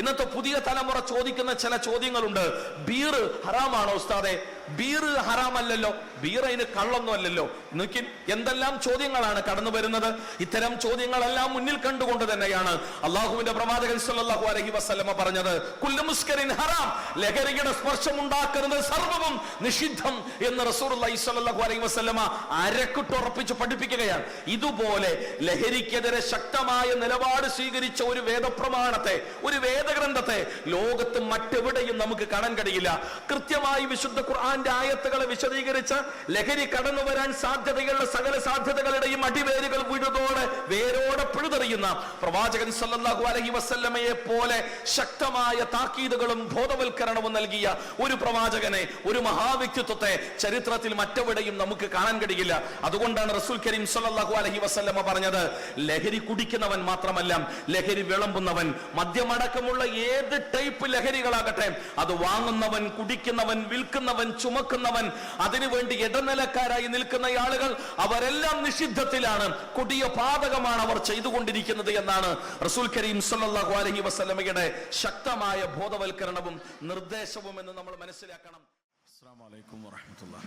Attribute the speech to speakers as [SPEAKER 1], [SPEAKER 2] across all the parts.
[SPEAKER 1] ഇന്നത്തെ പുതിയ തലമുറ ചോദിക്കുന്ന ചില ചോദ്യങ്ങളുണ്ട്. ബീർ ഹറാമാണോ ഉസ്താദെ? ബീർ ഹറാമല്ലല്ലോ. ബീർ അതിന് കള്ളൊന്നും അല്ലല്ലോ നോക്കി എന്തെല്ലാം ചോദ്യങ്ങളാണ് കടന്നു വരുന്നത്? ഇത്തരം ചോദ്യങ്ങളെല്ലാം മുന്നിൽ കണ്ടുകൊണ്ട് തന്നെയാണ് അള്ളാഹുവിന്റെ പ്രവാചകൻ സല്ലല്ലാഹു അലൈഹി വസല്ലമ പറഞ്ഞത് കുല്ലുമുസ്കരിൻ ഹറാം. ലഹരിയുടെ സ്പർശം ഉണ്ടാക്കുന്നത് സർവവും നിഷിദ്ധം എന്ന് റസൂലുള്ളാഹി സ്വല്ലല്ലാഹു അലൈഹി വസല്ലമ അരക്കുട്ടുറപ്പിച്ച് പഠിപ്പിക്കുകയാണ്. ഇതുപോലെ ലഹരിക്കെതിരെ ശക്തമായ നിലപാട് സ്വീകരിച്ച ഒരു വേദപ്രമാണത്തെ ഒരു വേദഗ്രന്ഥത്തെ ലോകത്ത് മറ്റെവിടെയും നമുക്ക് കാണാൻ കഴിയില്ല. കൃത്യമായി വിശുദ്ധ ഖുർആന്റെ ആയത്തുകളെ വിശദീകരിച്ച് ലഹരി കടന്നു വരാൻ സാധ്യതയുള്ള സകല സാധ്യതകളുടെയും അടിവേരുകൾ വീഴുതോടെ വേരോടെ പിഴുതെറിയുന്ന പ്രവാചകൻ സല്ലല്ലാഹു അലഹി വസല്ലമയെ പോലെ ശക്തമായ താക്കീതുകളും ബോധവൽക്കരണവും നൽകിയ ഒരു പ്രവാചകനെ ഒരു മഹാവ്യക്തിത്വത്തെ ചരിത്രത്തിൽ മറ്റെവിടെയും നമുക്ക് കാണാൻ കഴിയില്ല. അതുകൊണ്ടാണ് റസൂൽ കരീം സല്ലല്ലാഹു അലഹി വസല്ലമ പറഞ്ഞത് ലഹരി കുടിക്കുന്നവൻ മാത്രമല്ല ലഹരി വിളമ്പുന്നവൻ മദ്യമടക്കമുള്ള ഏത് ടൈപ്പ് ലഹരികളാകട്ടെ അത് വാങ്ങുന്നവൻ കുടിക്കുന്നവൻ വിൽക്കുന്നവൻ ചുമക്കുന്നവൻ അതിനുവേണ്ടി ഇടനിലക്കാരായി നിൽക്കുന്ന ആളുകൾ അവരെല്ലാം നിഷിദ്ധത്തിലാണ് കൊടിയ പാതകമാണ് അവർ ചെയ്തുകൊണ്ടിരിക്കുന്നത് എന്നാണ് റസൂൽ കരീം സല്ലല്ലാഹു അലൈഹി വസല്ലമയുടെ ശക്തമായ ബോധവൽക്കരണവും നിർദ്ദേശവും എന്ന് നമ്മൾ മനസ്സിലാക്കണം
[SPEAKER 2] السلام عليكم ورحمة الله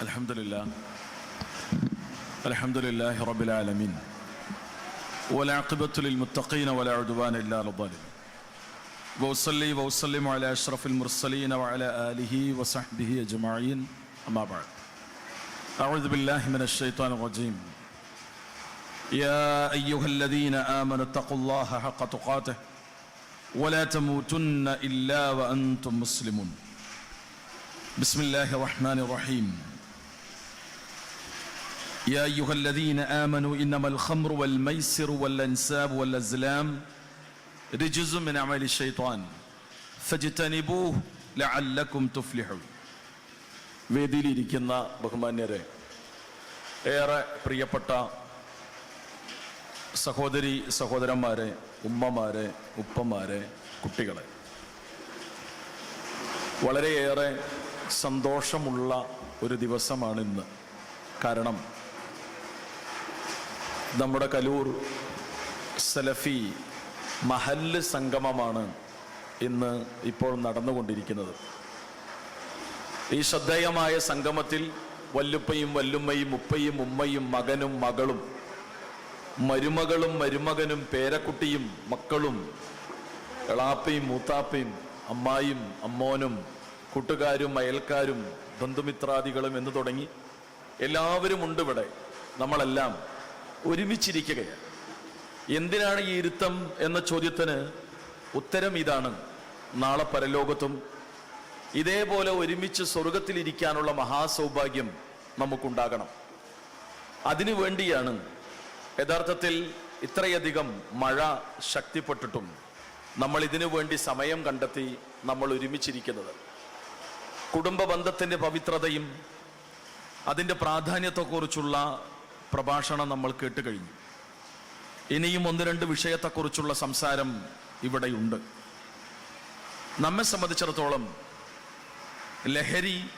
[SPEAKER 2] الحمد لله الحمد لله رب العالمين والعاقبة للمتقين ولا عدوان إلا على الظالمين وأصلي وأسلم على أشرف المرسلين وعلى آله وصحبه أجمعين. أما بعد. أعوذ بالله من الشيطان الرجيم. يا أيها الذين آمنوا اتقوا الله حق تقاته ولا تموتن إلا وأنتم مسلمون. بسم الله الرحمن الرحيم. يا أيها الذين آمنوا إنما الخمر والميسر والأنساب والأزلام رجز من عمل الشيطان فاجتنبوه لعلكم تفلحون വേദിയിലിരിക്കുന്ന ബഹുമാന്യരെ ഏറെ പ്രിയപ്പെട്ട സഹോദരി സഹോദരന്മാരെ ഉമ്മമാരെ ഉപ്പമാരെ കുട്ടികളെ വളരെയേറെ സന്തോഷമുള്ള ഒരു ദിവസമാണ് ഇന്ന് കാരണം നമ്മുടെ കലൂർ സലഫി മഹല്ല് സംഗമമാണ് ഇന്ന് ഇപ്പോൾ നടന്നുകൊണ്ടിരിക്കുന്നത്. ഈ ശ്രദ്ധേയമായ സംഗമത്തിൽ വല്ലുപ്പയും വല്ലുമ്മയും ഉപ്പയും ഉമ്മയും മകനും മകളും മരുമകളും മരുമകനും പേരക്കുട്ടിയും മക്കളും എളാപ്പയും മൂത്താപ്പയും അമ്മായും അമ്മോനും കൂട്ടുകാരും അയൽക്കാരും ബന്ധുമിത്രാദികളും എന്ന് തുടങ്ങി എല്ലാവരും ഉണ്ട് ഇവിടെ. നമ്മളെല്ലാം ഒരുമിച്ചിരിക്കുകയാണ്. എന്തിനാണ് ഈ ഇരുത്തം എന്ന ചോദ്യത്തിന് ഉത്തരം ഇതാണ്. നാളെ പരലോകത്തും ഇതേപോലെ ഒരുമിച്ച് സ്വർഗത്തിലിരിക്കാനുള്ള മഹാസൗഭാഗ്യം നമുക്കുണ്ടാകണം. അതിനു വേണ്ടിയാണ് യഥാർത്ഥത്തിൽ ഇത്രയധികം മഴ ശക്തിപ്പെട്ടിട്ടും നമ്മൾ ഇതിനു വേണ്ടി സമയം കണ്ടെത്തി നമ്മൾ ഒരുമിച്ചിരിക്കുന്നത്. കുടുംബ ബന്ധത്തിന്റെ പവിത്രതയും അതിന്റെ പ്രാധാന്യത്തെക്കുറിച്ചുള്ള പ്രഭാഷണം നമ്മൾ കേട്ട് കഴിഞ്ഞു ഇനിയും ഒന്ന് രണ്ട് വിഷയത്തെക്കുറിച്ചുള്ള സംസാരം ഇവിടെയുണ്ട്. നമ്മെ സംബന്ധിച്ചിടത്തോളം ലഹരി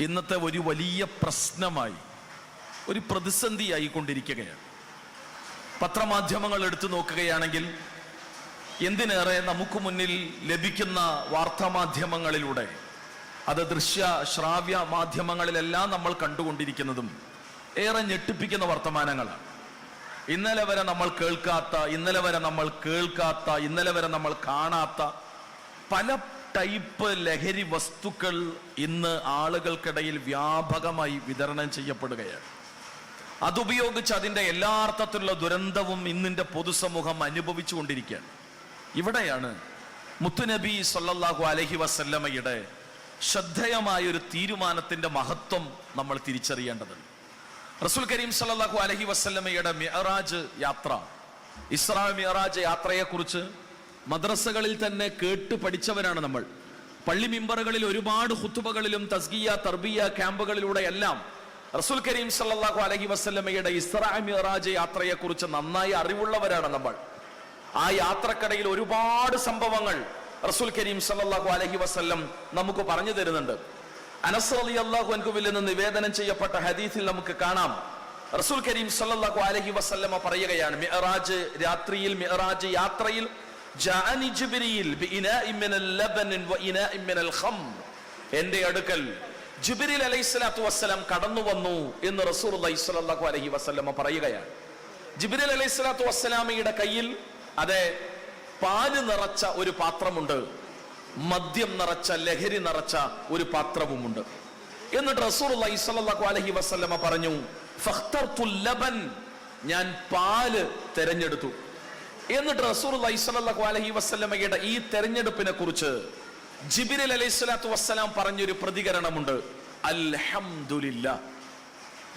[SPEAKER 2] ഇന്നത്തെ ഒരു വലിയ പ്രശ്നമായി ഒരു പ്രതിസന്ധിയായി കൊണ്ടിരിക്കുകയാണ് പത്രമാധ്യമങ്ങൾ എടുത്തു നോക്കുകയാണെങ്കിൽ എന്തിനേറെ നമുക്ക് മുന്നിൽ ലഭിക്കുന്ന വാർത്താമാധ്യമങ്ങളിലൂടെ അത് ദൃശ്യ ശ്രാവ്യ മാധ്യമങ്ങളിലെല്ലാം നമ്മൾ കണ്ടുകൊണ്ടിരിക്കുന്നതും ഏറെ ഞെട്ടിപ്പിക്കുന്ന വർത്തമാനങ്ങളാണ്. ഇന്നലെ വരെ നമ്മൾ കേൾക്കാത്ത ഇന്നലെ വരെ നമ്മൾ കേൾക്കാത്ത ഇന്നലെ വരെ നമ്മൾ കാണാത്ത പല ടൈപ്പ് ലഹരി വസ്തുക്കൾ ഇന്ന് ആളുകൾക്കിടയിൽ വ്യാപകമായി വിതരണം ചെയ്യപ്പെടുകയാണ്. അതുപയോഗിച്ച് അതിന്റെ എല്ലാ അർത്ഥത്തിലുള്ള ദുരന്തവും ഇന്നിന്റെ പൊതുസമൂഹം അനുഭവിച്ചു കൊണ്ടിരിക്കുകയാണ്. ഇവിടെയാണ് മുത്തുനബി സല്ലാഹു അലഹി വസല്ലമയുടെ ശ്രദ്ധേയമായ ഒരു തീരുമാനത്തിന്റെ മഹത്വം നമ്മൾ തിരിച്ചറിയേണ്ടതുണ്ട്. റസൂൽ കരീം സല്ലല്ലാഹു അലഹി വസല്ലമയുടെ മിഅറാജ് യാത്ര. ഇസ്രാ മിഅറാജ് യാത്രയെക്കുറിച്ച് മദ്രസകളിൽ തന്നെ കേട്ട് പഠിച്ചവരാണ് നമ്മൾ. പള്ളി മിമ്പറുകളിൽ ഒരുപാട് ഹുത്തുബകളിലും തസ്ഗിയ തർബിയ ക്യാമ്പുകളിലൂടെ എല്ലാം റസൂൽ കരീം സല്ലല്ലാഹു അലഹി വസല്ലമയുടെ ഇസ്രാ യാത്രയെ യാത്രയെക്കുറിച്ച് നന്നായി അറിവുള്ളവരാണ് നമ്മൾ. ആ യാത്രക്കടയിൽ ഒരുപാട് സംഭവങ്ങൾ റസൂൽ കരീം സല്ലല്ലാഹു അലഹി വസ്ല്ലം നമുക്ക് പറഞ്ഞു തരുന്നുണ്ട്. അനസ് അള്ളാഹു അൻകുവിൽ നിന്ന് നിവേദനം ചെയ്യപ്പെട്ട ഹദീസിൽ നമുക്ക് കാണാം. റസൂൽ കരീം സല്ലാഹു അലഹി വസല്ലമ പറയുകയാണ് മിഅറാജ് രാത്രിയിൽ മിഅറാജ് യാത്രയിൽ
[SPEAKER 1] എന്റെ അടുക്കൽ ജിബിരിൽ അലൈഹി സ്വലാത്തു വസ്സലാം കടന്നു വന്നു എന്ന് റസൂർ സ്വല്ലല്ലാഹു അലഹി വസല്ലമ പറയുകയാണ്. ജിബിരിൽ അലൈഹി സ്വലാത്തു വസ്സലാമയുടെ കയ്യിൽ അതെ പാൽ നിറച്ച ഒരു പാത്രമുണ്ട്. മദ്യം നിറച്ച ലഹരി നിറച്ച ഒരു പാത്രവുമുണ്ട്. എന്നിട്ട് റസൂലുള്ളാഹി സ്വല്ലല്ലാഹു അലൈഹി വസല്ലമ പറഞ്ഞു ലബൻ ഞാൻ പാൽ തെരഞ്ഞെടുത്തു. എന്നിട്ട് റസൂർ അലൈഹി വസല്ലമയുടെ ഈ തെരഞ്ഞെടുപ്പിനെ കുറിച്ച് ജിബിരിൽ അലൈഹി സ്വലാത്തു വസ്സലാം പറഞ്ഞൊരു പ്രതികരണമുണ്ട്. അൽഹംദുലില്ലാ.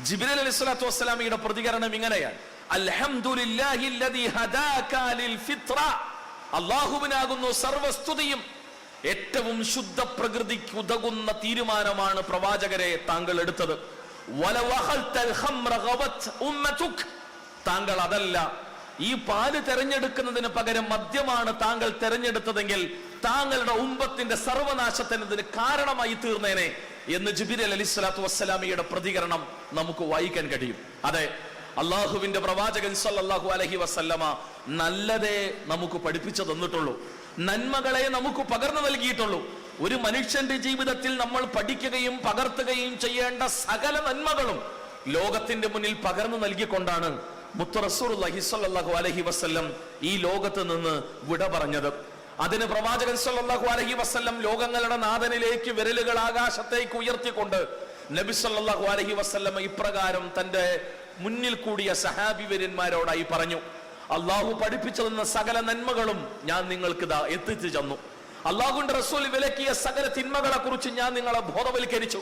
[SPEAKER 1] ജിബ്രീൽ അലൈഹി സ്വലാത്തു വസ്സലാമിയുടെ പ്രതികരണം ഇങ്ങനെയാണ്. അൽഹംദുലില്ലാഹി ഹദാക ലിൽ ഫിത്ര അല്ലാഹുവിനാകുന്നു സർവസ്തുതിയും ഏറ്റവും ശുദ്ധ പ്രകൃതിക്ക് ഉതകുന്ന തീരുമാനമാണ് പ്രവാചകരെ താങ്കൾ എടുത്തത്. താങ്കൾ അതല്ല ഈ പാൽ തെരഞ്ഞെടുക്കുന്നതിന് പകരം മദ്യമാണ് താങ്കൾ തെരഞ്ഞെടുത്തതെങ്കിൽ താങ്കളുടെ ഉമ്പത്തിന്റെ സർവനാശത്തിന് ഇതിന് കാരണമായി തീർന്നേനെ എന്ന് ജിബിരൽ അലി സ്വലാത്തു വസ്സലാമിയുടെ പ്രതികരണം നമുക്ക് വായിക്കാൻ കഴിയും. അതെ അള്ളാഹുവിന്റെ പ്രവാചകൻ സല്ലാഹു അലഹി വസല്ലമ നല്ലതേ നമുക്ക് പഠിപ്പിച്ചു തന്നിട്ടുള്ളൂ. നന്മകളെ നമുക്ക് പകർന്നു നൽകിയിട്ടുള്ളൂ. ഒരു മനുഷ്യന്റെ ജീവിതത്തിൽ നമ്മൾ പഠിക്കുകയും പകർത്തുകയും ചെയ്യേണ്ട സകല നന്മകളും ലോകത്തിന്റെ മുന്നിൽ പകർന്നു നൽകിക്കൊണ്ടാണ് മുത്ത് റസൂലുള്ളാഹി സ്വല്ലല്ലാഹു അലൈഹി വസല്ലം ഈ ലോകത്ത് നിന്ന് വിട പറഞ്ഞത്. അതിന് പ്രവാചകൻ സല്ലാഹു അലൈഹി വസല്ലം ലോകങ്ങളുടെ നാഥനിലേക്ക് വിരലുകൾ ആകാശത്തേക്ക് ഉയർത്തിക്കൊണ്ട് നബി സല്ലാഹു അലഹി വസ്ല്ലം ഇപ്രകാരം തന്റെ മുന്നിൽ കൂടിയ സഹാബിവര്യന്മാരോടായി പറഞ്ഞു. അള്ളാഹു പഠിപ്പിച്ചു തന്ന സകല നന്മകളും ഞാൻ നിങ്ങൾക്ക് ഇതാ എത്തിച്ചു തന്നു. അള്ളാഹുവിന്റെ റസൂൽ വിലക്കിയ സകല തിന്മകളെ കുറിച്ച് ഞാൻ നിങ്ങളെ ബോധവൽക്കരിച്ചു.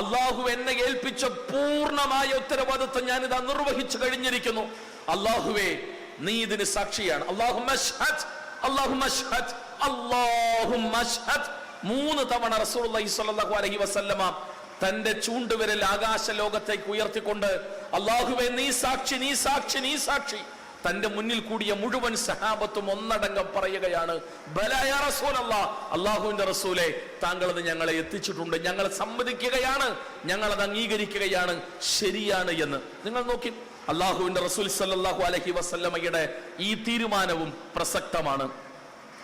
[SPEAKER 1] അള്ളാഹു എന്നെ ഏൽപ്പിച്ച പൂർണമായ ഉത്തരവാദിത്വം ഞാൻ ഇതാ നിർവഹിച്ചു കഴിഞ്ഞിരിക്കുന്നു. അള്ളാഹുവേ നീ ഇതിന് സാക്ഷിയാണ്. അള്ളാഹു അള്ളാഹു മൂന്ന് തവണ സ്വല്ലല്ലാഹു അലൈഹി വസല്ലമ തന്റെ ചൂണ്ടുവിരൽ ആകാശ ലോകത്തേക്ക് ഉയർത്തിക്കൊണ്ട് അള്ളാഹുവെ നീ സാക്ഷി നീ സാക്ഷി നീ സാക്ഷി. തന്റെ മുന്നിൽ കൂടിയ മുഴുവൻ സഹാബത്തും ഒന്നടങ്കം പറയുകയാണ് അള്ളാഹുവിന്റെ റസൂലെ താങ്കൾ അത് ഞങ്ങളെ എത്തിച്ചിട്ടുണ്ട് ഞങ്ങൾ സമ്മതിക്കുകയാണ് ഞങ്ങൾ അത് അംഗീകരിക്കുകയാണ് ശരിയാണ് എന്ന്. നിങ്ങൾ നോക്കി അള്ളാഹുവിന്റെ റസൂൽ സല്ലാഹു അലഹി വസല്ലമയുടെ ഈ തീരുമാനവും പ്രസക്തമാണ്.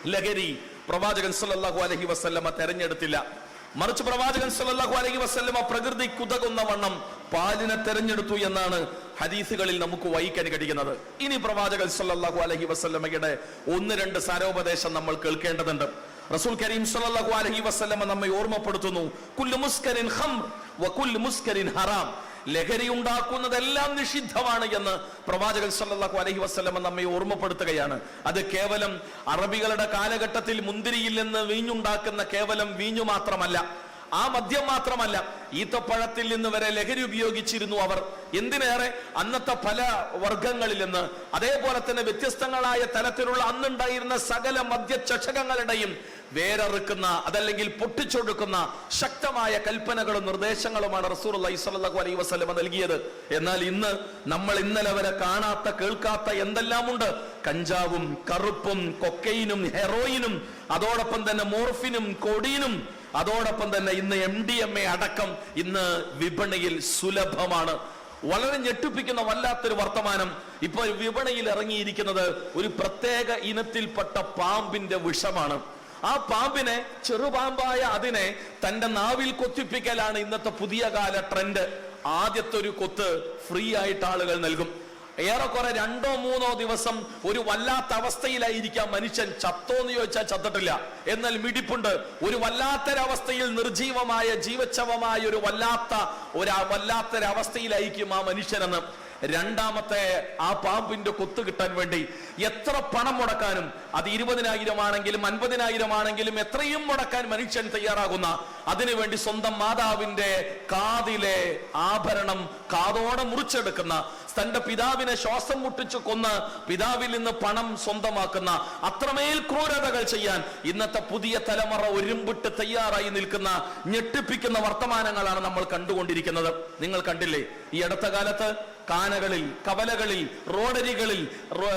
[SPEAKER 1] ലഹരി പ്രവാചകൻ സല്ലാഹു അലഹി വസല്ലമ തെരഞ്ഞെടുത്തില്ല. മറിച്ച് പ്രവാചകൻ സല്ലല്ലാഹു അലൈഹി വസല്ലമ പ്രകൃതി കുതകുന്ന വണ്ണം പാലിനെ തെരഞ്ഞെടുത്തു എന്നാണ് ഹദീസുകളിൽ നമുക്ക് വായിക്കാൻ കഴിയുന്നത്. ഇനി പ്രവാചകൻ സല്ലല്ലാഹു അലൈഹി വസല്ലമയുടെ ഒന്ന് രണ്ട് സാരോപദേശം നമ്മൾ കേൾക്കേണ്ടതുണ്ട്. റസൂൽ കരീം സല്ലല്ലാഹു അലൈഹി വസല്ലമ നമ്മെ ഓർമ്മപ്പെടുത്തുന്നു. കുല്ലു മുസ്കരിൻ ഖംർ വ കുല്ലു മുസ്കരിൻ ഹറാം. ലഹരി ഉണ്ടാക്കുന്നതെല്ലാം നിഷിദ്ധമാണ് എന്ന് പ്രവാചകൻ സല്ലാഹു അലഹി വസ്ലമ നമ്മെ ഓർമ്മപ്പെടുത്തുകയാണ്. അത് കേവലം അറബികളുടെ കാലഘട്ടത്തിൽ മുന്തിരിയിൽ നിന്ന് വീഞ്ഞുണ്ടാക്കുന്ന കേവലം വീഞ്ഞു മാത്രമല്ല. ആ മദ്യം മാത്രമല്ല ഈത്തപ്പഴത്തിൽ നിന്ന് വരെ ലഹരി ഉപയോഗിച്ചിരുന്നു അവർ. എന്തിനേറെ? അന്നത്തെ പല വർഗങ്ങളിൽ നിന്ന്. അതേപോലെ തന്നെ വ്യത്യസ്തങ്ങളായ തലത്തിലുള്ള അന്നുണ്ടായിരുന്ന സകല മദ്യചഷകങ്ങളുടെയും വേരറുക്കുന്ന അതല്ലെങ്കിൽ പൊട്ടിച്ചൊടുക്കുന്ന ശക്തമായ കൽപ്പനകളും നിർദ്ദേശങ്ങളുമാണ് റസൂർ സ്വല്ലല്ലാഹു അലൈ വസ്ലമ നൽകിയത്. എന്നാൽ ഇന്ന് നമ്മൾ ഇന്നലെ വരെ കാണാത്ത കേൾക്കാത്ത എന്തെല്ലാമുണ്ട്? കഞ്ചാവും കറുപ്പും കൊക്കൈനും ഹെറോയിനും അതോടൊപ്പം തന്നെ മോർഫിനും കൊടീനും അതോടൊപ്പം തന്നെ ഇന്ന് എം ഡി എം എ അടക്കം ഇന്ന് വിപണിയിൽ സുലഭമാണ്. വളരെ ഞെട്ടിപ്പിക്കുന്ന വല്ലാത്തൊരു വർത്തമാനം. ഇപ്പൊ വിപണിയിൽ ഇറങ്ങിയിരിക്കുന്നത് ഒരു പ്രത്യേക ഇനത്തിൽപ്പെട്ട പാമ്പിന്റെ വിഷമാണ്. ആ പാമ്പിനെ ചെറുപാമ്പായ അതിനെ തന്റെ നാവിൽ കൊത്തിപ്പിക്കലാണ് ഇന്നത്തെ പുതിയ കാല ട്രെൻഡ്. ആദ്യത്തെ ഒരു കൊത്ത് ഫ്രീ ആയിട്ട് ആളുകൾ നൽകും. ഏറെക്കുറെ രണ്ടോ മൂന്നോ ദിവസം ഒരു വല്ലാത്ത അവസ്ഥയിലായിരിക്കാം മനുഷ്യൻ. ചത്തോ എന്ന് ചോദിച്ചാൽ ചത്തിട്ടില്ല. എന്നാൽ മിടിപ്പുണ്ട്. ഒരു വല്ലാത്തൊരവസ്ഥയിൽ നിർജീവമായ ജീവച്ഛവമായ ഒരു വല്ലാത്ത ഒരു വല്ലാത്തൊരവസ്ഥയിലായിരിക്കും ആ മനുഷ്യനെന്ന്. രണ്ടാമത്തെ ആ പാമ്പിന്റെ കൊത്ത് കിട്ടാൻ വേണ്ടി എത്ര പണം മുടക്കാനും അത് ഇരുപതിനായിരം ആണെങ്കിലും അൻപതിനായിരം ആണെങ്കിലും എത്രയും മുടക്കാൻ മനുഷ്യൻ തയ്യാറാകുന്ന അതിനുവേണ്ടി സ്വന്തം മാതാവിന്റെ കാതിലെ ആഭരണം കാതോടെ മുറിച്ചെടുക്കുന്ന തന്റെ പിതാവിനെ ശ്വാസം മുട്ടിച്ചു കൊന്ന് പിതാവിൽ നിന്ന് പണം സ്വന്തമാക്കുന്ന അത്രമേൽ ക്രൂരതകൾ ചെയ്യാൻ ഇന്നത്തെ പുതിയ തലമുറ ഒരുമ്പിട്ട് തയ്യാറായി നിൽക്കുന്ന ഞെട്ടിപ്പിക്കുന്ന വർത്തമാനങ്ങളാണ് നമ്മൾ കണ്ടുകൊണ്ടിരിക്കുന്നത്. നിങ്ങൾ കണ്ടില്ലേ? ഈ അടുത്ത കാലത്ത് കാനകളിൽ കവലകളിൽ റോഡരികളിൽ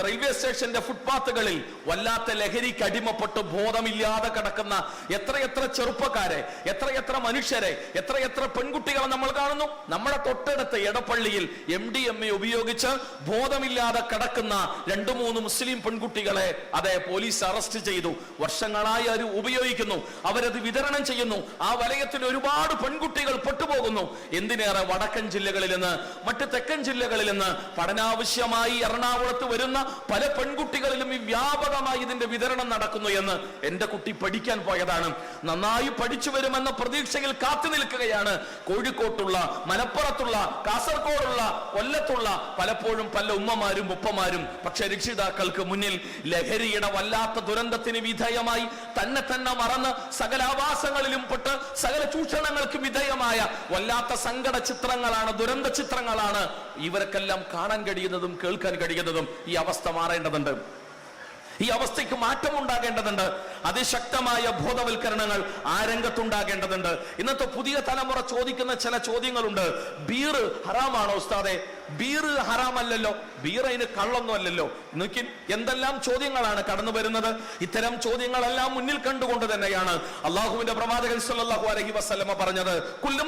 [SPEAKER 1] റെയിൽവേ സ്റ്റേഷന്റെ ഫുട്പാത്തുകളിൽ വല്ലാത്ത ലഹരിക്ക് അടിമപ്പെട്ട് ബോധമില്ലാതെ കിടക്കുന്ന എത്രയെത്ര ചെറുപ്പക്കാരെ എത്രയെത്ര മനുഷ്യരെ എത്രയെത്ര പെൺകുട്ടികളെ നമ്മൾ കാണുന്നു? നമ്മുടെ തൊട്ടടുത്ത് എടപ്പള്ളിയിൽ എം ഡി എം എ ഉപയോഗിച്ച് ബോധമില്ലാതെ കിടക്കുന്ന രണ്ടു മൂന്ന് മുസ്ലിം പെൺകുട്ടികളെ അതെ പോലീസ് അറസ്റ്റ് ചെയ്തു. വർഷങ്ങളായി അവർ ഉപയോഗിക്കുന്നു. അവരത് വിതരണം ചെയ്യുന്നു. ആ വലയത്തിൽ ഒരുപാട് പെൺകുട്ടികൾ പെട്ടുപോകുന്നു. എന്തിനേറെ വടക്കൻ ജില്ലകളിൽ നിന്ന് മറ്റ് തെക്കൻ ജില്ലകളിൽ നിന്ന് പഠനാവശ്യമായി എറണാകുളത്ത് വരുന്ന പല പെൺകുട്ടികളിലും ഈ വ്യാപകമായി ഇതിന്റെ വിതരണം നടക്കുന്നു എന്ന് എന്റെ കുട്ടി പഠിക്കാൻ പോയതാണ്. നന്നായി പഠിച്ചു വരുമെന്ന പ്രതീക്ഷയിൽ കാത്തു നിൽക്കുകയാണ്. കോഴിക്കോട്ടുള്ള മലപ്പുറത്തുള്ള കാസർഗോഡുള്ള കൊല്ലത്തുള്ള പലപ്പോഴും പല ഉമ്മമാരും ഉപ്പമാരും പക്ഷെ രക്ഷിതാക്കൾക്ക് മുന്നിൽ ലഹരിയുടെ വല്ലാത്ത ദുരന്തത്തിന് വിധേയമായി തന്നെ തന്നെ മറന്ന് സകല ആവാസങ്ങളിലും പെട്ട് സകല ചൂഷണങ്ങൾക്ക് വിധേയമായ വല്ലാത്ത സങ്കട ചിത്രങ്ങളാണ് ദുരന്ത ചിത്രങ്ങളാണ് ഇവർക്കെല്ലാം കാണാൻ കഴിയുന്നതും കേൾക്കാൻ കഴിയുന്നതും ഈ അവസ്ഥ മാറേണ്ടതുണ്ട്. ഈ അവസ്ഥയ്ക്ക് മാറ്റം ഉണ്ടാകേണ്ടതുണ്ട് അതിശക്തമായ ബോധവൽക്കരണങ്ങൾ ആ രംഗത്തുണ്ടാകേണ്ടതുണ്ട്. ഇന്നത്തെ പുതിയ തലമുറ ചോദിക്കുന്ന ചില ചോദ്യങ്ങളുണ്ട്. ബീർ ഹറാമാണോ ഉസ്താദെ? ബീർ ഹറാമല്ലല്ലോ. ബീർ അതിന് കള്ളൊന്നും അല്ലല്ലോ നോക്കി എന്തെല്ലാം ചോദ്യങ്ങളാണ് കടന്നു വരുന്നത്? ഇത്തരം ചോദ്യങ്ങളെല്ലാം മുന്നിൽ കണ്ടുകൊണ്ട് തന്നെയാണ് അള്ളാഹുവിന്റെ പ്രവാചകൻ സല്ലല്ലാഹു അലൈഹി വസല്ലമ പറഞ്ഞത്. കുല്ലു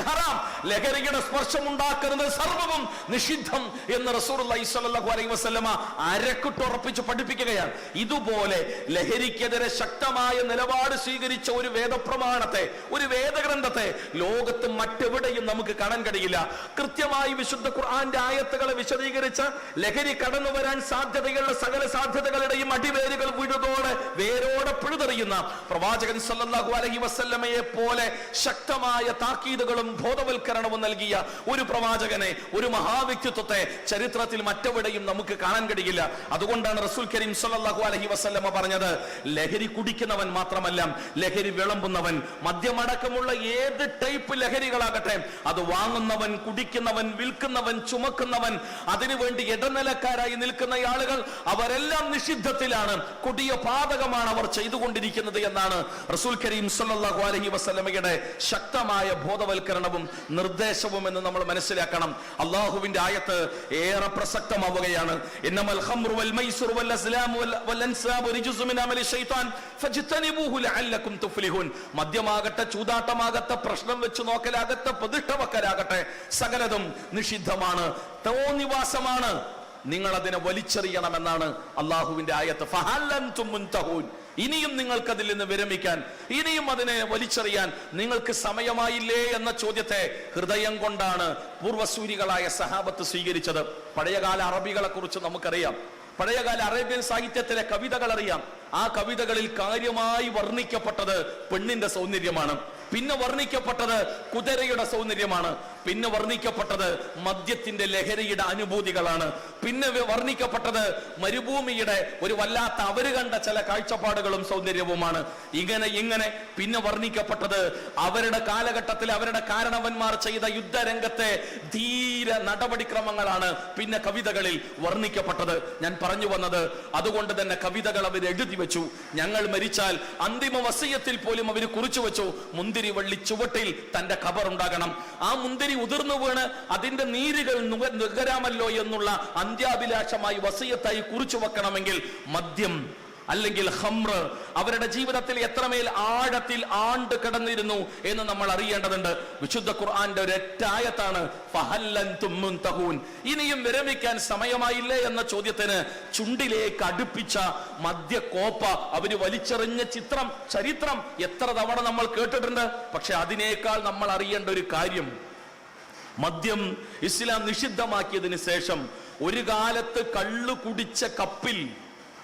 [SPEAKER 1] ഹറാം. ലഹരിയുടെ സ്പർശം ഉണ്ടാക്കുന്നത് സർവവും നിഷിദ്ധം എന്ന് റസൂലുള്ളാഹി സ്വല്ലല്ലാഹു അലൈഹി വസല്ലമ അരക്കുട്ടുറപ്പിച്ച് പഠിപ്പിക്കുകയാണ്. ഇതുപോലെ ലഹരിക്കെതിരെ ശക്തമായ നിലപാട് സ്വീകരിച്ച ഒരു വേദപ്രമാണത്തെ ഒരു വേദഗ്രന്ഥത്തെ ലോകത്ത് മറ്റെവിടെയും നമുക്ക് കാണാൻ കഴിയില്ല. കൃത്യമായി വിശുദ്ധ ഖുർആന്റെ ആയത്തുകളെ വിശദീകരിച്ച് ലഹരി കടന്നു വരാൻ സാധ്യതയുള്ള സകല സാധ്യതകളുടെയും അടിവേരുകൾ വീഴുതോടെ വേരോടെ പിഴുതെറിയുന്ന പ്രവാചകൻ സല്ലല്ലാഹു അലൈഹി വസല്ലമയെ പോലെ ശക്തമായ താക്കീതുകളും ബോധവൽക്കരണവും നൽകിയ ഒരു പ്രവാചകനെ ഒരു മഹാവ്യക്തിത്വത്തെ ചരിത്രത്തിൽ മറ്റെവിടെയും നമുക്ക് കാണാൻ കഴിയില്ല. അതുകൊണ്ടാണ് റസൂൽ കരീം സല്ലല്ലാഹു അലൈഹി വസല്ലമ പറഞ്ഞത് ലഹരി കുടിക്കുന്നവൻ മാത്രമല്ല ലഹരി വിളമ്പുന്നവൻ മദ്യമടക്കമുള്ള ഏത് ടൈപ്പ് ലഹരികളാകട്ടെ അത് വാങ്ങുന്നവൻ കുടിക്കുന്നവൻ വിൽക്കുന്നവൻ ചുമക്കുന്നവൻ അതിനുവേണ്ടി ഇടനിലക്കാരായി നിൽക്കുന്ന ആളുകൾ അവരെല്ലാം നിഷിദ്ധത്തിലാണ്. കൊടിയ പാതകമാണ് അവർ ചെയ്തുകൊണ്ടിരിക്കുന്നത് എന്നാണ് റസൂൽ കരീം സല്ലല്ലാഹു അലൈഹി വസല്ലമയുടെ ശക്തമായ ബോധവൽക്കരണവും നിർദ്ദേശവും എന്ന് നമ്മൾ മനസ്സിലാക്കണം. അള്ളാഹുവിന്റെ ആയത്ത് ഏറെ പ്രസക്തമാവുകയാണ്. മദ്യമാകട്ടെ ചൂതാട്ടമാകട്ടെ പ്രശ്നം വെച്ച് നോക്കലാകട്ടെ പ്രതിഷ്ഠ വെക്കലാകട്ടെ സകലതും നിഷിദ്ധമാണ്. തോന്നിവാസമാണ്. നിങ്ങൾ അതിനെ വലിച്ചെറിയണമെന്നാണ് അള്ളാഹുവിന്റെ ആയത്ത്. മുൻതഹൂൻ. ഇനിയും നിങ്ങൾക്കതിൽ നിന്ന് വിരമിക്കാൻ ഇനിയും അതിനെ വലിച്ചെറിയാൻ നിങ്ങൾക്ക് സമയമായില്ലേ എന്ന ചോദ്യത്തെ ഹൃദയം കൊണ്ടാണ് പൂർവസൂരികളായ സഹാബത്ത് സ്വീകരിച്ചത്. പഴയകാല അറബികളെ കുറിച്ച് നമുക്കറിയാം. പഴയകാല അറേബ്യൻ സാഹിത്യത്തിലെ കവിതകൾ അറിയാം ആ കവിതകളിൽ കാര്യമായി വർണിക്കപ്പെട്ടത് പെണ്ണിന്റെ സൗന്ദര്യമാണ്. പിന്നെ വർണിക്കപ്പെട്ടത് കുതിരയുടെ സൗന്ദര്യമാണ്. പിന്നെ വർണിക്കപ്പെട്ടത് മദ്യത്തിന്റെ ലഹരിയുടെ അനുഭൂതികളാണ്. പിന്നെ വർണിക്കപ്പെട്ടത് മരുഭൂമിയുടെ ഒരു വല്ലാത്ത അവർ കണ്ട ചില കാഴ്ചപ്പാടുകളും സൗന്ദര്യവുമാണ്. ഇങ്ങനെ ഇങ്ങനെ പിന്നെ വർണിക്കപ്പെട്ടത് അവരുടെ കാലഘട്ടത്തിൽ അവരുടെ കാരണവന്മാർ ചെയ്ത യുദ്ധരംഗത്തെ ധീര നടപടിക്രമങ്ങളാണ് പിന്നെ കവിതകളിൽ വർണിക്കപ്പെട്ടത്. ഞാൻ പറഞ്ഞു വന്നത് അതുകൊണ്ട് തന്നെ കവിതകൾ അവർ എഴുതി വെച്ചു. ഞങ്ങൾ മരിച്ചാൽ അന്തിമ വസീയത്തിൽ പോലും അവർ കുറിച്ചു വെച്ചു. മുന്തിരി വള്ളി ചുവട്ടിൽ തന്റെ ഖബർ ഉണ്ടാകണം ആ മുന്തിരി ഉതിർന്നു വീണ് അതിന്റെ നീരുകൾ നുക- നുകരാമല്ലോ എന്നുള്ള അന്ത്യാഭിലാഷമായി വസീയത്തായി കുറിച്ചു വെക്കണമെങ്കിൽ മദ്യം അല്ലെങ്കിൽ ഹമ്ര അവരുടെ ജീവിതത്തിൽ എത്രമേൽ ആഴത്തിൽ ആണ്ട് കിടന്നിരുന്നു എന്ന് നമ്മൾ അറിയേണ്ടതുണ്ട്. വിശുദ്ധ ഖുർആന്റെ ഒരൊറ്റായത്താണ് ഇനിയും വിരമിക്കാൻ സമയമായില്ലേ എന്ന ചോദ്യത്തിന് ചുണ്ടിലേക്ക് അടുപ്പിച്ച മദ്യക്കോപ്പ അവർ വലിച്ചെറിഞ്ഞ ചിത്രം ചരിത്രം എത്ര തവണ നമ്മൾ കേട്ടിട്ടുണ്ട്? പക്ഷെ അതിനേക്കാൾ നമ്മൾ അറിയേണ്ട ഒരു കാര്യം മദ്യം ഇസ്ലാം നിഷിദ്ധമാക്കിയതിന് ശേഷം ഒരു കാലത്ത് കള്ളു കുടിച്ച കപ്പിൽ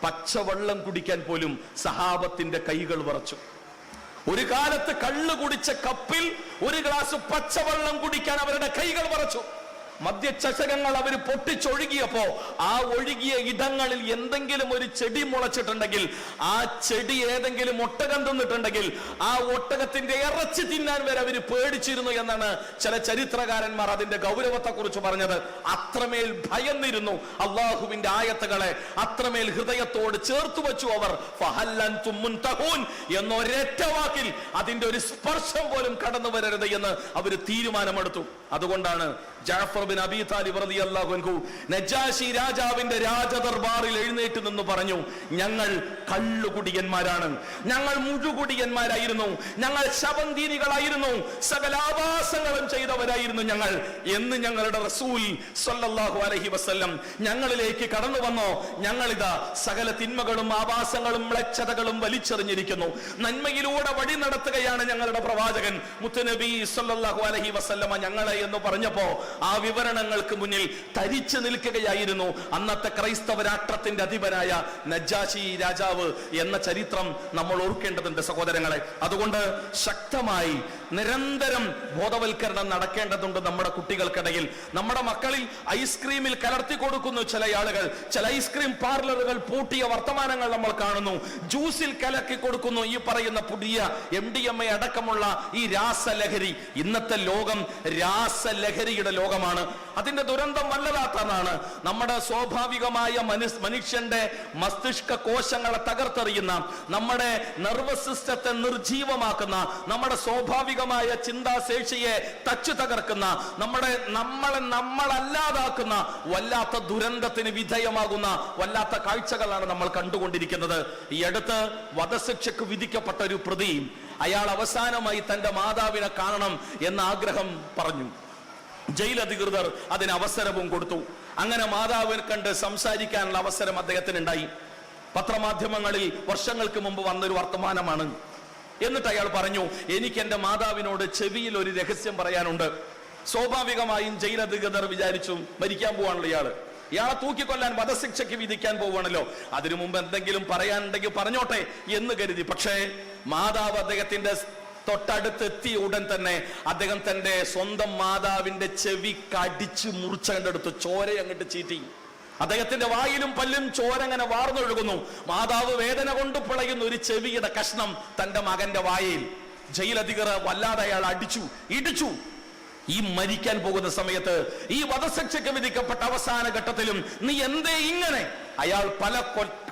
[SPEAKER 1] പച്ചവെള്ളം കുടിക്കാൻ പോലും സഹാബത്തിന്റെ കൈകൾ വറച്ചു. ഒരു കാലത്ത് കള്ളു കുടിച്ച കപ്പിൽ ഒരു ഗ്ലാസ് പച്ചവെള്ളം കുടിക്കാൻ അവരുടെ കൈകൾ വിറച്ചു. മദ്യചഷകങ്ങൾ അവർ പൊട്ടിച്ചൊഴുകിയപ്പോ ആ ഒഴുകിയ ഇടങ്ങളിൽ എന്തെങ്കിലും ഒരു ചെടി മുളച്ചിട്ടുണ്ടെങ്കിൽ ആ ചെടി ഏതെങ്കിലും ഒട്ടകം തിന്നിട്ടുണ്ടെങ്കിൽ ആ ഒട്ടകത്തിന്റെ ഇറച്ചി തിന്നാൻ വരെ അവർ പേടിച്ചിരുന്നു എന്നാണ് ചില ചരിത്രകാരന്മാർ അതിന്റെ ഗൗരവത്തെ കുറിച്ച് പറഞ്ഞത്. അത്രമേൽ ഭയന്നിരുന്നു അള്ളാഹുവിന്റെ ആയത്തുകളെ. അത്രമേൽ ഹൃദയത്തോട് ചേർത്ത് വെച്ചു അവർ. എന്നൊരൊറ്റ വാക്കിൽ അതിന്റെ ഒരു സ്പർശം പോലും കടന്നു വരരുത് എന്ന് അവർ തീരുമാനമെടുത്തു. അതുകൊണ്ടാണ് ജാഫർ ബിൻ താലിബ് നജാശി രാജാവിന്റെ രാജദർബാറിൽ എഴുന്നേറ്റ് നിന്ന് പറഞ്ഞു ഞങ്ങൾ കള്ളുകുടിയന്മാരാണ്. ഞങ്ങൾ മുഴുകുടിയന്മാരായിരുന്നു. ഞങ്ങൾ ശവന്തീനികളായിരുന്നു. സകലാവാസങ്ങളും ചെയ്തവരായിരുന്നു ഞങ്ങൾ. എന്ന് ഞങ്ങളുടെ റസൂൽ സല്ലല്ലാഹു അലഹി വസ്ല്ലം ഞങ്ങളിലേക്ക് കടന്നു വന്നോ. ഞങ്ങളിതാ സകല തിന്മകളും ആവാസങ്ങളും മ്ലച്ഛതകളും വലിച്ചെറിഞ്ഞിരിക്കുന്നു. നന്മയിലൂടെ വഴി നടത്തുകയാണ് ഞങ്ങളുടെ പ്രവാചകൻ. മുത്തുനബി സല്ലല്ലാഹു അലഹി വസല്ലമ ഞങ്ങളെ എന്ന് പറഞ്ഞപ്പോ ആ വിവരണങ്ങൾക്ക് മുന്നിൽ തരിച്ചു നിൽക്കുകയായിരുന്നു അന്നത്തെ ക്രൈസ്തവ രാഷ്ട്രത്തിന്റെ അധിപനായ നജാശി രാജാവ് എന്ന ചരിത്രം നമ്മൾ ഓർക്കേണ്ടതുണ്ട് സഹോദരങ്ങളെ. അതുകൊണ്ട് ശക്തമായി നിരന്തരം ബോധവൽക്കരണം നടക്കേണ്ടതുണ്ട് നമ്മുടെ കുട്ടികൾക്കിടയിൽ. നമ്മുടെ മക്കളിൽ ഐസ്ക്രീമിൽ കലർത്തി കൊടുക്കുന്നു ചില ആളുകൾ. ചില ഐസ്ക്രീം പാർലറുകൾ പൂട്ടിയ വർത്തമാനങ്ങൾ നമ്മൾ കാണുന്നു. ജ്യൂസിൽ കലക്കി കൊടുക്കുന്നു ഈ പറയുന്ന പുതിയ എം ഡി എം എ അടക്കമുള്ള ഈ രാസലഹരി. ഇന്നത്തെ ലോകം രാസലഹരിയുടെ ലോകമാണ്. അതിന്റെ ദുരന്തം വല്ലതാത്തതാണ് നമ്മുടെ സ്വാഭാവികമായ മനുഷ്യ മനുഷ്യന്റെ മസ്തിഷ്ക കോശങ്ങളെ തകർത്തെറിയുന്ന നമ്മുടെ നെർവസ് സിസ്റ്റത്തെ നിർജീവമാക്കുന്ന നമ്മുടെ സ്വാഭാവികമായ ചിന്താശേഷിയെ തച്ചു തകർക്കുന്ന നമ്മുടെ നമ്മളെ നമ്മളല്ലാതാക്കുന്ന വല്ലാത്ത ദുരന്തത്തിന് വിധേയമാകുന്ന വല്ലാത്ത കാഴ്ചകളാണ് നമ്മൾ കണ്ടുകൊണ്ടിരിക്കുന്നത്. ഈ അടുത്ത് വധശിക്ഷക്ക് വിധിക്കപ്പെട്ട ഒരു പ്രതി അയാൾ അവസാനമായി തന്റെ മാതാവിനെ കാണണം എന്ന ആഗ്രഹം പറഞ്ഞു. ജയിൽ അധികൃതർ അതിന് അവസരവും കൊടുത്തു. അങ്ങനെ മാതാവിനെ കണ്ട് സംസാരിക്കാനുള്ള അവസരം അദ്ദേഹത്തിന് ഉണ്ടായി പത്രമാധ്യമങ്ങളിൽ വർഷങ്ങൾക്ക് മുമ്പ് വന്നൊരു വർത്തമാനമാണ്. എന്നിട്ട് അയാൾ പറഞ്ഞു എനിക്ക് എന്റെ മാതാവിനോട് ചെവിയിൽ ഒരു രഹസ്യം പറയാനുണ്ട്. സ്വാഭാവികമായും ജയിൽ അധികൃതർ വിചാരിച്ചു മരിക്കാൻ പോവാണല്ലോ ഇയാൾ. ഇയാളെ തൂക്കിക്കൊല്ലാൻ വധശിക്ഷയ്ക്ക് വിധിക്കാൻ പോവുകയാണല്ലോ അതിനു മുമ്പ് എന്തെങ്കിലും പറയാനുണ്ടെങ്കിൽ പറഞ്ഞോട്ടെ എന്ന് കരുതി. പക്ഷേ മാതാവ് അദ്ദേഹത്തിന്റെ തൊട്ടടുത്ത് എത്തിയ ഉടൻ തന്നെ അദ്ദേഹം തന്റെ സ്വന്തം മാതാവിന്റെ ചെവി കടിച്ച് മുറിച്ചങ്ങെടുത്ത് ചോര അങ്ങോട്ട് ചീറ്റി. അദ്ദേഹത്തിന്റെ വായിലും പല്ലും ചോരങ്ങനെ വാർന്നൊഴുകുന്നു. മാതാവ് വേദന കൊണ്ട് പിളയുന്ന ഒരു ചെവിയുടെ കഷ്ണം തന്റെ മകന്റെ വായയിൽ ജയിലധികർ വല്ലാതെ അയാൾ അടിച്ചു ഇടിച്ചു. ഈ മരിക്കാൻ പോകുന്ന സമയത്ത് ഈ വധശിക്ഷയ്ക്ക് വിധിക്കപ്പെട്ട അവസാന ഘട്ടത്തിലും നീ എന്തേ ഇങ്ങനെ? അയാൾ പല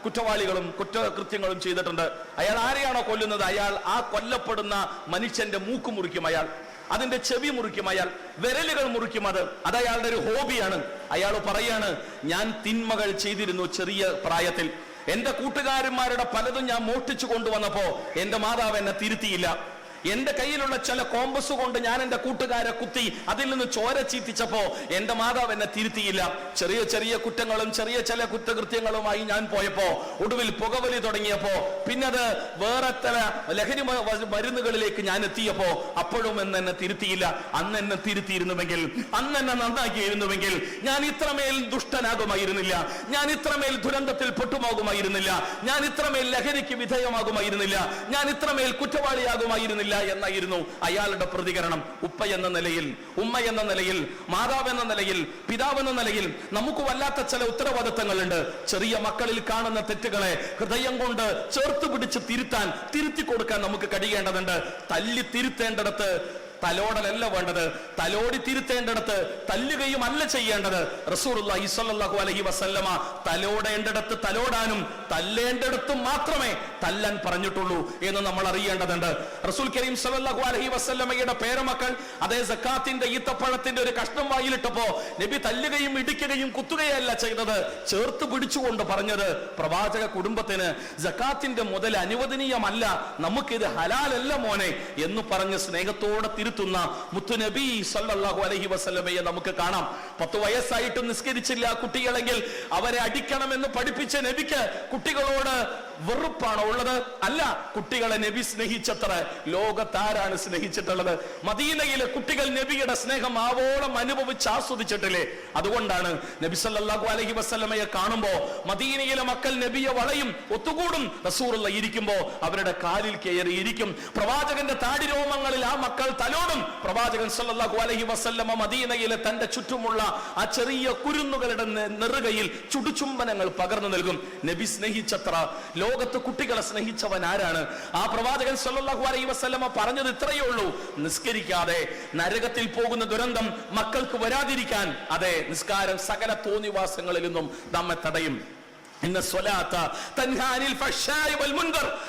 [SPEAKER 1] കുറ്റവാളികളും കുറ്റകൃത്യങ്ങളും ചെയ്തിട്ടുണ്ട്. അയാൾ ആരെയാണോ കൊല്ലുന്നത്? അയാൾ ആ കൊല്ലപ്പെടുന്ന മനുഷ്യന്റെ മൂക്ക് മുറിക്കും അയാൾ. അതിന്റെ ചെവി മുറിക്കും അയാൾ. വിരലുകൾ മുറിക്കും അത്. അത് അയാളുടെ ഒരു ഹോബിയാണ്. അയാൾ പറയാണ് ഞാൻ തിന്മകൾ ചെയ്തിരുന്നു ചെറിയ പ്രായത്തിൽ. എന്റെ കൂട്ടുകാരന്മാരുടെ പലതും ഞാൻ മോഷ്ടിച്ചു കൊണ്ടുവന്നപ്പോ എന്റെ മാതാവ് എന്നെ തിരുത്തിയില്ല. എന്റെ കയ്യിലുള്ള ചില കോമ്പസ് കൊണ്ട് ഞാൻ എന്റെ കൂട്ടുകാരെ കുത്തി അതിൽ നിന്ന് ചോര ചീറ്റിച്ചപ്പോ എന്റെ മാതാവ് എന്നെ തിരുത്തിയില്ല. ചെറിയ ചെറിയ കുറ്റങ്ങളും ചെറിയ ചില കുറ്റകൃത്യങ്ങളുമായി ഞാൻ പോയപ്പോ ഒടുവിൽ പുകവലി തുടങ്ങിയപ്പോ പിന്നത് വേറെ തല ലഹരി മരുന്നുകളിലേക്ക് ഞാൻ എത്തിയപ്പോ അപ്പോഴും എന്ന് എന്നെ തിരുത്തിയില്ല. അന്ന് എന്നെ തിരുത്തിയിരുന്നുവെങ്കിൽ അന്ന് എന്നെ നന്നാക്കിയിരുന്നുവെങ്കിൽ ഞാൻ ഇത്രമേൽ ദുഷ്ടനാകുമായിരുന്നില്ല. ഞാൻ ഇത്രമേൽ ദുരന്തത്തിൽ പെട്ടുപോകുമായിരുന്നില്ല. ഞാൻ ഇത്രമേൽ ലഹരിക്ക് വിധേയമാകുമായിരുന്നില്ല. ഞാൻ ഇത്രമേൽ കുറ്റവാളിയാകുമായിരുന്നില്ല. എന്നായിരുന്നു അയാളുടെ പ്രതികരണം. ഉപ്പ എന്ന നിലയിൽ ഉമ്മ എന്ന നിലയിൽ മാതാവ് എന്ന നിലയിൽ പിതാവ് എന്ന നിലയിൽ നമുക്ക് വല്ലാത്ത ചില ഉത്തരവാദിത്തങ്ങളുണ്ട്. ചെറിയ മക്കളിൽ കാണുന്ന തെറ്റുകളെ ഹൃദയം കൊണ്ട് ചേർത്ത് പിടിച്ച് തിരുത്താൻ തിരുത്തി കൊടുക്കാൻ നമുക്ക് കഴിയേണ്ടതുണ്ട്. തല്ലി തിരുത്തേണ്ടിടത്ത് തലോടലല്ല വേണ്ടത്. തലോടി തിരുത്തേണ്ടിടത്ത് തല്ലുകയും അല്ല ചെയ്യേണ്ടത്. റസൂലുള്ളാഹി സ്വല്ലല്ലാഹു അലൈഹി വസല്ലമ തലോടേണ്ടിടത്ത് തലോടാനും തല്ലേണ്ടിടത്ത് മാത്രമേ തല്ലാൻ പറഞ്ഞിട്ടുള്ളൂ എന്ന് നമ്മൾ അറിയേണ്ടതുണ്ട്. റസൂൽ കരീം സ്വല്ലല്ലാഹു അലഹി വസല്ലമയുടെ പേരമക്കൾ അതേ സക്കാത്തിന്റെ ഈത്തപ്പഴത്തിന്റെ ഒരു കഷ്ണം വായിലിട്ടപ്പോ നബി തല്ലുകയും ഇടിക്കുകയും കുത്തുകയല്ല ചെയ്തത്. ചേർത്ത് പിടിച്ചുകൊണ്ട് പറഞ്ഞത് പ്രവാചക കുടുംബത്തിന് സക്കാത്തിന്റെ മുതൽ അനുവദനീയമല്ല നമുക്കിത് ഹലാലല്ല മോനെ എന്ന് പറഞ്ഞ് സ്നേഹത്തോടെ തിരുത്തുന്ന മുത്തുനബി സല്ലാഹു അലഹി വസ്ലമയെ നമുക്ക് കാണാം. പത്ത് വയസ്സായിട്ടും നിസ്കരിച്ചില്ല കുട്ടികളെങ്കിൽ അവരെ അടിക്കണമെന്ന് പഠിപ്പിച്ച നബിക്ക് കുട്ടികളോട് വെറുപ്പാണോ ഉള്ളത്? അല്ല കുട്ടികളെ നബി സ്നേഹിച്ചത്ര. ലോകത്താരാണ് സ്നേഹിച്ചിട്ടുള്ളത്? മദീനയിലെ കുട്ടികൾ നബിയുടെ സ്നേഹം ആവോളം അനുഭവിച്ച് ആസ്വദിച്ചിട്ടില്ലേ? അതുകൊണ്ടാണ് നബി സല്ലല്ലാഹു അലൈഹി വസല്ലമയെ കാണുമ്പോ മദീനയിലെ മക്കൾ നബിയെ വളയും ഒത്തുകൂടും. റസൂറുള്ള ഇരിക്കുമ്പോ അവരുടെ കാലിൽ കയറി ഇരിക്കും. പ്രവാചകന്റെ താടിരോമങ്ങളിൽ ആ മക്കൾ തലോടും. പ്രവാചകൻ സല്ലല്ലാഹു അലൈഹി വസല്ലമ മദീനയിലെ തന്റെ ചുറ്റുമുള്ള ആ ചെറിയ കുരുന്നുകളുടെ നെറുകയിൽ ചുടുചുംബനങ്ങൾ പകർന്നു നൽകും. നബി സ്നേഹിച്ചത്ര. ലോകത്ത് കുട്ടികളെ സ്നേഹിച്ചവൻ ആരാണ്? ആ പ്രവാചകൻ സല്ലല്ലാഹു അലൈഹി വസല്ലമ പറഞ്ഞത് ഇത്രയേ ഉള്ളൂ. നിസ്കരിക്കാതെ നരകത്തിൽ പോകുന്ന ദുരന്തം മക്കൾക്ക് വരാതിരിക്കാൻ അതെ നിസ്കാരം സകല തോന്നിവാസങ്ങളിൽ നിന്നും നമ്മെ തടയും.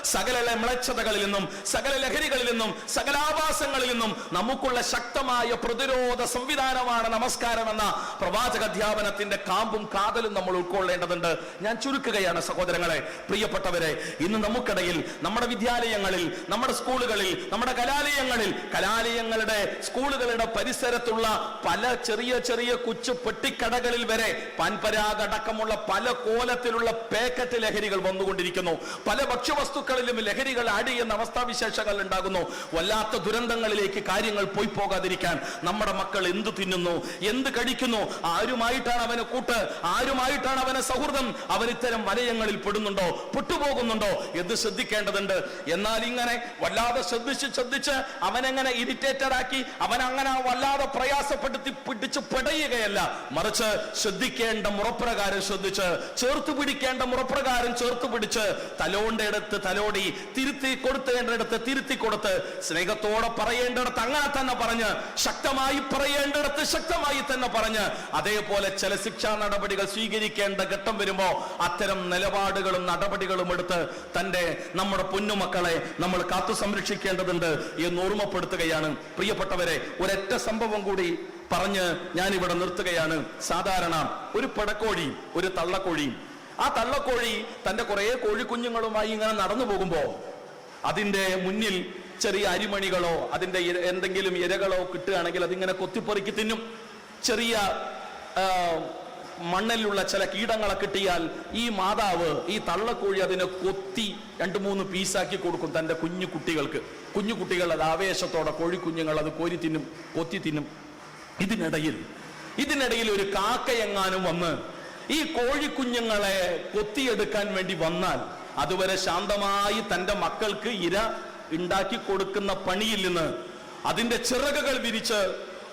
[SPEAKER 1] സകല മ്ളച്ചതകളിൽ നിന്നും സകല ലഹരികളിൽ നിന്നും സകല ആവാസങ്ങളിൽ നിന്നും നമുക്കുള്ള ശക്തമായ പ്രതിരോധ സംവിധാനമാണ് നമസ്കാരം എന്ന പ്രവാചക അധ്യാപനത്തിന്റെ കാമ്പും കാതലും നമ്മൾ ഉൾക്കൊള്ളേണ്ടതുണ്ട്. ഞാൻ ചുരുക്കുകയാണ് സഹോദരങ്ങളെ പ്രിയപ്പെട്ടവരെ ഇന്ന് നമുക്കിടയിൽ നമ്മുടെ വിദ്യാലയങ്ങളിൽ നമ്മുടെ സ്കൂളുകളിൽ നമ്മുടെ കലാലയങ്ങളിൽ കലാലയങ്ങളുടെ സ്കൂളുകളുടെ പരിസരത്തുള്ള പല ചെറിയ ചെറിയ കുച്ചു പെട്ടിക്കടകളിൽ വരെ പൻപരാഗടക്കമുള്ള പല കോലത്തിലുള്ള പാക്കറ്റ് ലഹരികൾ വന്നുകൊണ്ടിരിക്കുന്നു. പല ഭക്ഷ്യവസ്തുക്കളിലും ലഹരികൾ ആഡ് ചെയ്യുന്ന അവസ്ഥാവിശേഷങ്ങൾ ഉണ്ടാകുന്നു. വല്ലാത്ത ദുരന്തങ്ങളിലേക്ക് കാര്യങ്ങൾ പോയി പോകാതിരിക്കാൻ നമ്മുടെ മക്കൾ എന്ത് തിന്നുന്നു? എന്ത് കഴിക്കുന്നു? ആരുമായിട്ടാണ് അവന് കൂട്ട്? ആരുമായിട്ടാണ് അവന് സൗഹൃദം? അവൻ ഇത്തരം വലയങ്ങളിൽ പെടുന്നുണ്ടോ? പെട്ടുപോകുന്നുണ്ടോ? എന്ന് ശ്രദ്ധിക്കേണ്ടതുണ്ട്? എന്നാൽ ഇങ്ങനെ വല്ലാതെ ശ്രദ്ധിച്ച് ശ്രദ്ധിച്ച് അവനെങ്ങനെ ഇറിറ്റേറ്റഡ് ആക്കി അവൻ അങ്ങനെ വല്ലാതെ പ്രയാസപ്പെടുത്തി പിടിച്ച് പെടയുകയല്ല. മറിച്ച് ശ്രദ്ധിക്കേണ്ട മുറപ്രകാരം ശ്രദ്ധിച്ച് ചേർത്ത് പിടിക്കേണ്ട മുറപ്രകാരം ചേർത്ത് പിടിച്ച് തലോണ്ടെടുത്ത് തലോടി തിരുത്തി കൊടുത്തേണ്ടിടത്ത് തിരുത്തി കൊടുത്ത് സ്നേഹത്തോടെ പറയേണ്ടിടത്ത് അങ്ങനെ തന്നെ പറഞ്ഞ് ശക്തമായി പറയേണ്ടിടത്ത് ശക്തമായി തന്നെ പറഞ്ഞ് അതേപോലെ ചില ശിക്ഷാ നടപടികൾ സ്വീകരിക്കേണ്ട ഘട്ടം വരുമ്പോ അത്തരം നിലപാടുകളും നടപടികളും എടുത്ത് തന്റെ നമ്മുടെ പൊന്നുമക്കളെ നമ്മൾ കാത്തു സംരക്ഷിക്കേണ്ടതുണ്ട് എന്ന് ഓർമ്മപ്പെടുത്തുകയാണ്. പ്രിയപ്പെട്ടവരെ ഒരൊറ്റ സംഭവം കൂടി പറഞ്ഞ് ഞാൻ ഇവിടെ നിർത്തുകയാണ്. സാധാരണ ഒരു പടക്കോഴിയും ഒരു തള്ളക്കോഴിയും ആ തള്ളക്കോഴി തന്റെ കുറെ കോഴിക്കുഞ്ഞുങ്ങളുമായി ഇങ്ങനെ നടന്നു പോകുമ്പോൾ അതിന്റെ മുന്നിൽ ചെറിയ അരിമണികളോ അതിന്റെ എന്തെങ്കിലും ഇരകളോ കിട്ടുകയാണെങ്കിൽ അതിങ്ങനെ കൊത്തിപ്പറിക്ക് തിന്നും. ചെറിയ മണ്ണിലുള്ള ചില കീടങ്ങളെ കിട്ടിയാൽ ഈ മാതാവ് ഈ തള്ളക്കോഴി അതിനെ കൊത്തി രണ്ട് മൂന്ന് പീസാക്കി കൊടുക്കും തന്റെ കുഞ്ഞു കുട്ടികൾക്ക്. കുഞ്ഞു കുട്ടികൾ അത് ആവേശത്തോടെ കോഴിക്കുഞ്ഞുങ്ങൾ അത് കോരി തിന്നും കൊത്തി തിന്നും. ഇതിനിടയിൽ ഇതിനിടയിൽ ഒരു കാക്കയെങ്ങാനും വന്ന് ഈ കോഴിക്കുഞ്ഞുങ്ങളെ കൊത്തിയെടുക്കാൻ വേണ്ടി വന്നാൽ അതുവരെ ശാന്തമായി തന്റെ മക്കൾക്ക് ഇര ഉണ്ടാക്കി കൊടുക്കുന്ന പണിയിൽ നിന്ന് അതിന്റെ ചിറകുകൾ വിരിച്ച്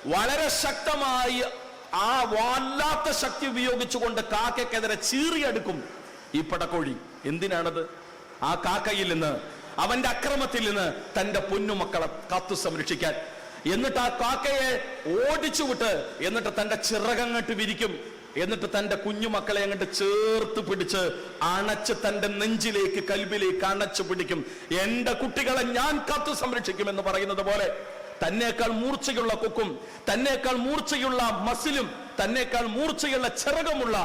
[SPEAKER 1] വളരെ ശക്തമായി ആ വല്ലാത്ത ശക്തി ഉപയോഗിച്ചുകൊണ്ട് കാക്കയ്ക്കെതിരെ ചീറിയെടുക്കും ഈ പടക്കോഴി. എന്തിനാണത്? ആ കാക്കയിൽ നിന്ന് അവന്റെ അക്രമത്തിൽ നിന്ന് തന്റെ പൊന്നുമക്കളെ കാത്തു സംരക്ഷിക്കാൻ. എന്നിട്ട് ആ കാക്കയെ ഓടിച്ചു വിട്ട് എന്നിട്ട് തന്റെ ചിറകങ്ങട്ട് വിരിക്കും. എന്നിട്ട് തന്റെ കുഞ്ഞുമക്കളെ അങ്ങോട്ട് ചേർത്ത് പിടിച്ച് അണച്ച് തന്റെ നെഞ്ചിലേക്ക് കൽബിലേക്ക് അണച്ചു പിടിക്കും. എന്റെ കുട്ടികളെ ഞാൻ കാത്തു സംരക്ഷിക്കും എന്ന് പറയുന്നത് പോലെ തന്നേക്കാൾ മൂർച്ചയുള്ള കൊക്കും തന്നേക്കാൾ മൂർച്ചയുള്ള മസിലും തന്നേക്കാൾ മൂർച്ചയുള്ള ചിറകമുള്ള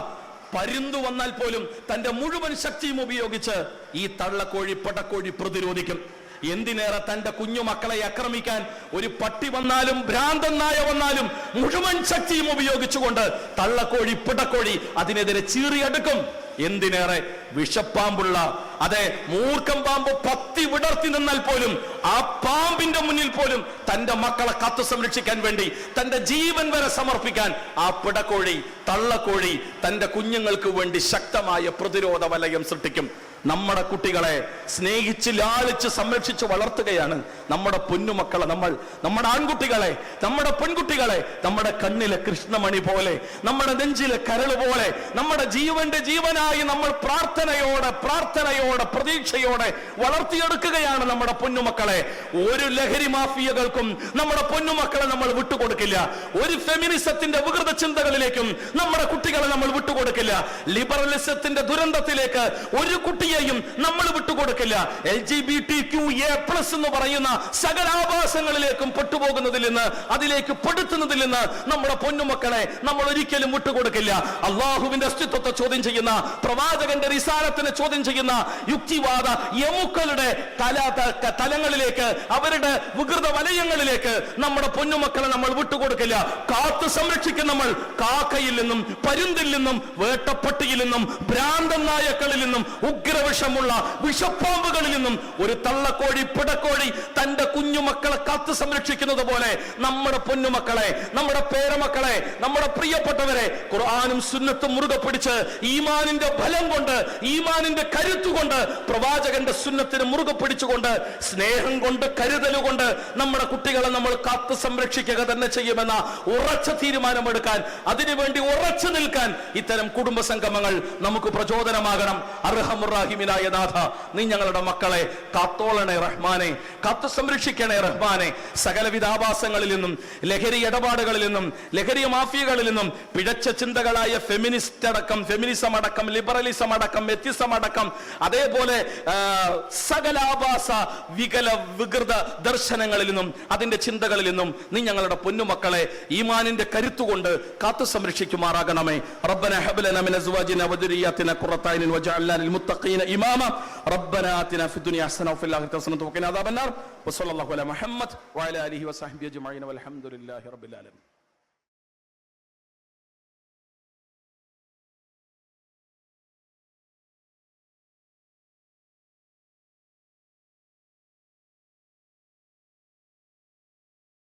[SPEAKER 1] പരുന്തു വന്നാൽ പോലും തന്റെ മുഴുവൻ ശക്തിയും ഉപയോഗിച്ച് ഈ തള്ളക്കോഴി പടക്കോഴി പ്രതിരോധിക്കും. എന്തിനേറെ തന്റെ കുഞ്ഞുമക്കളെ ആക്രമിക്കാൻ ഒരു പട്ടി വന്നാലും ഭ്രാന്തൻ നായ വന്നാലും മുഴുവൻ ശക്തിയും ഉപയോഗിച്ചുകൊണ്ട് തള്ളക്കോഴി പിടക്കോഴി അതിനെതിരെ ചീറിയെടുക്കും. എന്തിനേറെ വിഷപ്പാമ്പുള്ള അതെ മൂർഖം പാമ്പ് പത്തി വിടർത്തി നിന്നാൽ പോലും ആ പാമ്പിന്റെ മുന്നിൽ പോലും തന്റെ മക്കളെ കാത്തു സംരക്ഷിക്കാൻ വേണ്ടി തന്റെ ജീവൻ വരെ സമർപ്പിക്കാൻ ആ പിടക്കോഴി തള്ളക്കോഴി തന്റെ കുഞ്ഞുങ്ങൾക്ക് വേണ്ടി ശക്തമായ പ്രതിരോധ വലയം സൃഷ്ടിക്കും. നമ്മുടെ കുട്ടികളെ സ്നേഹിച്ച് ലാളിച്ച് സംരക്ഷിച്ച് വളർത്തുകയാണ് നമ്മുടെ പൊന്നുമക്കളെ നമ്മൾ. നമ്മുടെ ആൺകുട്ടികളെ നമ്മുടെ പെൺകുട്ടികളെ നമ്മുടെ കണ്ണിലെ കൃഷ്ണമണി പോലെ നമ്മുടെ നെഞ്ചിലെ കരൾ പോലെ നമ്മുടെ ജീവന്റെ ജീവനായി നമ്മൾ പ്രാർത്ഥനയോടെ പ്രാർത്ഥനയോടെ പ്രതീക്ഷയോടെ വളർത്തിയെടുക്കുകയാണ് നമ്മുടെ പൊന്നുമക്കളെ. ഒരു ലഹരി മാഫിയകൾക്കും നമ്മുടെ പൊന്നുമക്കളെ നമ്മൾ വിട്ടുകൊടുക്കില്ല. ഒരു ഫെമിനിസത്തിന്റെ വികൃത ചിന്തകളിലേക്കും നമ്മുടെ കുട്ടികളെ നമ്മൾ വിട്ടുകൊടുക്കില്ല. ലിബറലിസത്തിന്റെ ദുരന്തത്തിലേക്ക് ഒരു കുട്ടിയെയും നമ്മൾ വിട്ടുകൊടുക്കില്ല. L G B T Q A plus എന്ന് പറയുന്ന സകലാഭാസങ്ങളിലേക്കും പെട്ടുപോകുന്നതിൽ നിന്ന് അതിലേക്ക് പെടുത്തുന്നതിൽ നിന്ന് നമ്മുടെ പൊന്നുമക്കളെ നമ്മൾ ഒരിക്കലും വിട്ടുകൊടുക്കില്ല. അള്ളാഹുവിന്റെ അസ്തിത്വത്തെ ചോദ്യം ചെയ്യുന്ന പ്രവാചകന്റെ റിസാലത്തിനെ ചോദ്യം ചെയ്യുന്ന യുക്തിവാദ യമുക്കളുടെ തല തലങ്ങളിലേക്ക് അവരുടെ വികൃത വലയങ്ങളിലേക്ക് നമ്മുടെ പൊന്നുമക്കളെ നമ്മൾ വിട്ടുകൊടുക്കില്ല. കാത്തു സംരക്ഷിക്കും നമ്മൾ. കാക്കയിൽ നിന്നും പരുന്തിൽ നിന്നും വേട്ടപ്പട്ടിയിൽ നിന്നും ഭ്രാന്തൻ നായക്കളിൽ നിന്നും ഉഗ്രവിഷമുള്ള വിഷപ്പാമ്പുകളിൽ നിന്നും ഒരു തള്ളക്കോഴി പിടക്കോഴി തന്റെ കുഞ്ഞുമക്കളെ കാത്തു സംരക്ഷിക്കുന്നത് പോലെ നമ്മുടെ പൊന്നുമക്കളെ നമ്മുടെ പേരമക്കളെ നമ്മുടെ പ്രിയപ്പെട്ടവരെ ഖുർആാനും സുന്നത്തും മുറുകെ പിടിച്ച് ഈമാനിന്റെ ഫലം കൊണ്ട് ഈമാനിന്റെ കരുത്തുകൊണ്ട് പ്രവാചകന്റെ സുന്നത്തിന് മുറുകെ പിടിച്ചുകൊണ്ട് സ്നേഹം കൊണ്ട് കരുതലുകൊണ്ട് നമ്മുടെ കുട്ടികളെ നമ്മൾ കാത്തു സംരക്ഷിക്കുക തന്നെ ചെയ്യുമെന്ന ഉറച്ച തീരുമാനമെടുക്കാൻ അതിനുവേണ്ടി ഉറച്ചു നിൽക്കാൻ ഇത്തരം കുടുംബ സംഗമങ്ങൾ നമുക്ക് പ്രചോദനമാകണം. അർഹമുറാഹി റഹീമിനായ നാഥ നീ ഞങ്ങളുടെ മക്കളെ കാത്തോളണേ റഹ്മാനെ കാത്തു സംരക്ഷിക്കണേ റഹ്മാനെ. സകലവിധ ആഭാസങ്ങളിൽ നിന്നും ലഹരി ഇടപാടുകളിൽ നിന്നും ലഹരി മാഫിയകളിൽ നിന്നും പിഴച്ച ചിന്തകളായ ഫെമിനിസ്റ്റ് അടക്കം ഫെമിനിസം അടക്കം ലിബറലിസം അടക്കം വ്യത്യസ്തം അടക്കം അതേപോലെ സകല വികല വികൃത ദർശനങ്ങളിൽ നിന്നും അതിന്റെ ചിന്തകളിൽ നിന്നും നീ ഞങ്ങളുടെ പൊന്നുമക്കളെ ഈമാനിന്റെ കരുത്തുകൊണ്ട് കാത്തു സംരക്ഷിക്കുമാറാകണമേ. റബ്ബന ഹബലന മിൻ അസ്വാജിന വദുരിയാതിന ഖുറത്തായിൻ വജഅൽനാ ലിൽ മുത്തഖീന. للمتقين اماما ربنا آتنا في الدنيا حسنة وفي الآخرة حسنة وقنا عذاب النار. وصلى الله على محمد وعلى آله وصحبه أجمعين والحمد لله رب العالمين.